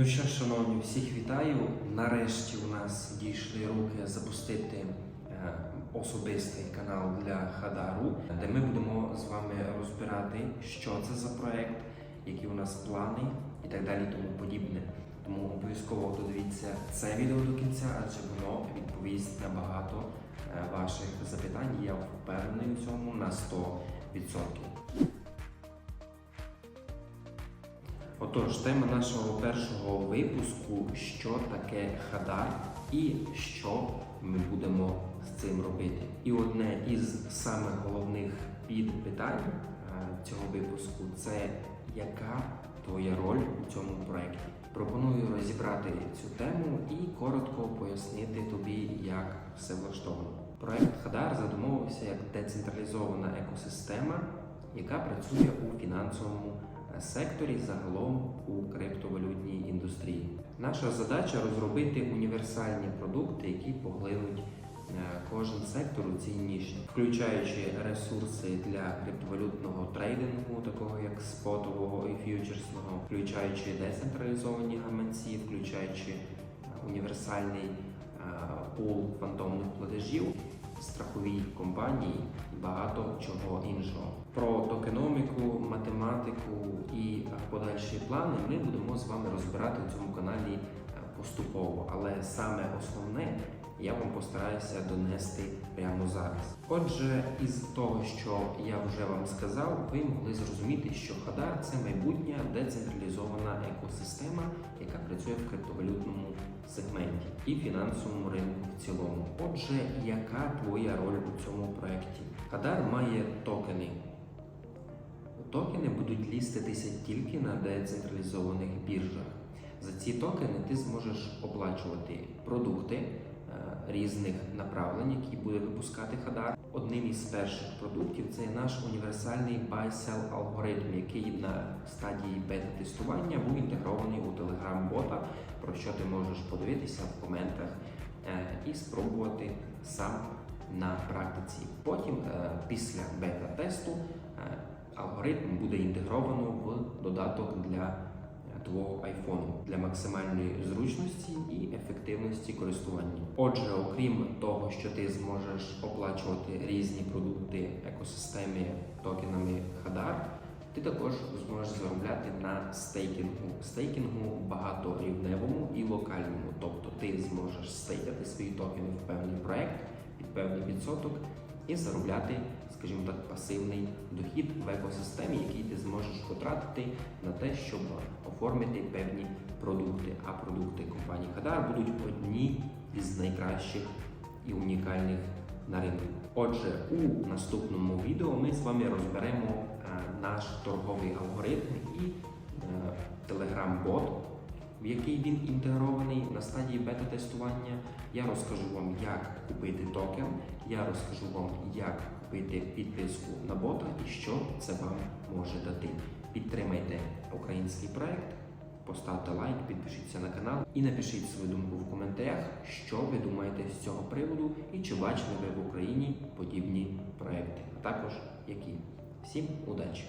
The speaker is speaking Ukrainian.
Ну що, шановні, всіх вітаю. Нарешті у нас дійшли руки запустити е, особистий канал для Хадару, де ми будемо з вами розбирати, що це за проект, які у нас плани і так далі, тому подібне. Тому обов'язково додивіться це відео до кінця, адже воно відповість на багато е, ваших запитань. Я впевнений у цьому на 100%. Отож, тема нашого першого випуску що таке хадар і що ми будемо з цим робити. І одне із самих головних підпитань е, цього випуску це яка твоя роль у цьому проєкті. Пропоную розібрати цю тему і коротко пояснити тобі, як все влаштовано. Проект Хадар задумовувався як децентралізована екосистема, яка працює у фінансовому секторі загалом у криптовалютній індустрії. Наша задача розробити універсальні продукти, які поглинуть е, кожен сектор у цій ніші, включаючи ресурси для криптовалютного трейдингу, такого як спотового і ф'ючерсного, включаючи децентралізовані гаманці, включаючи універсальний е, пул фантомних платежів, страхові компанії і багато чого іншого. Про токеноміку, математику і подальші плани ми будемо з вами розбирати у цьому каналі е, поступово, але саме основне я вам постараюся донести прямо зараз. Отже, із того, що я вже вам сказав, ви могли зрозуміти, що Хадар це майбутня децентралізована екосистема, яка працює в криптовалютному сегменті і фінансовому ринку в цілому. Отже, яка твоя роль у цьому проєкті? Хадар має токени. Токени будуть ліститися тільки на децентралізованих біржах. За ці токени ти зможеш оплачувати продукти е, різних направлень, які буде випускати Хадар. Одним із перших продуктів це наш універсальний buy-sell алгоритм, який на стадії бета-тестування був інтегрований у про що ти можеш подивитися в коментах е, і спробувати сам на практиці. Потім, е, після бета-тесту, е, алгоритм буде інтегровано в додаток для твого айфону для максимальної зручності і ефективності користування. Отже, окрім того, що ти зможеш оплачувати різні продукти екосистеми токенами Хадар, ти також зможеш заробляти на стейкінгу. Стейкінгу багаторівневому і локальному. Тобто ти зможеш стейкати свої токени в певний проект під певний відсоток і заробляти, скажімо так, пасивний дохід в екосистемі, який ти зможеш потратити на те, щоб оформити певні продукти. А продукти компанії Хадар будуть одні із найкращих і унікальних на ринку. Отже, у наступному відео ми з вами розберемо е, наш торговий алгоритм і Telegram-бот, в який він інтегрований на стадії бета-тестування. Я розкажу вам, як купити токен, я розкажу вам, як купити підписку на бота і що це вам може дати. Підтримайте український проект, поставте лайк, підпишіться на канал і напишіть свою думку в коментарях, що ви думаєте з цього приводу і чи бачили ви в Україні подібні проекти, а також які. Всім удачі!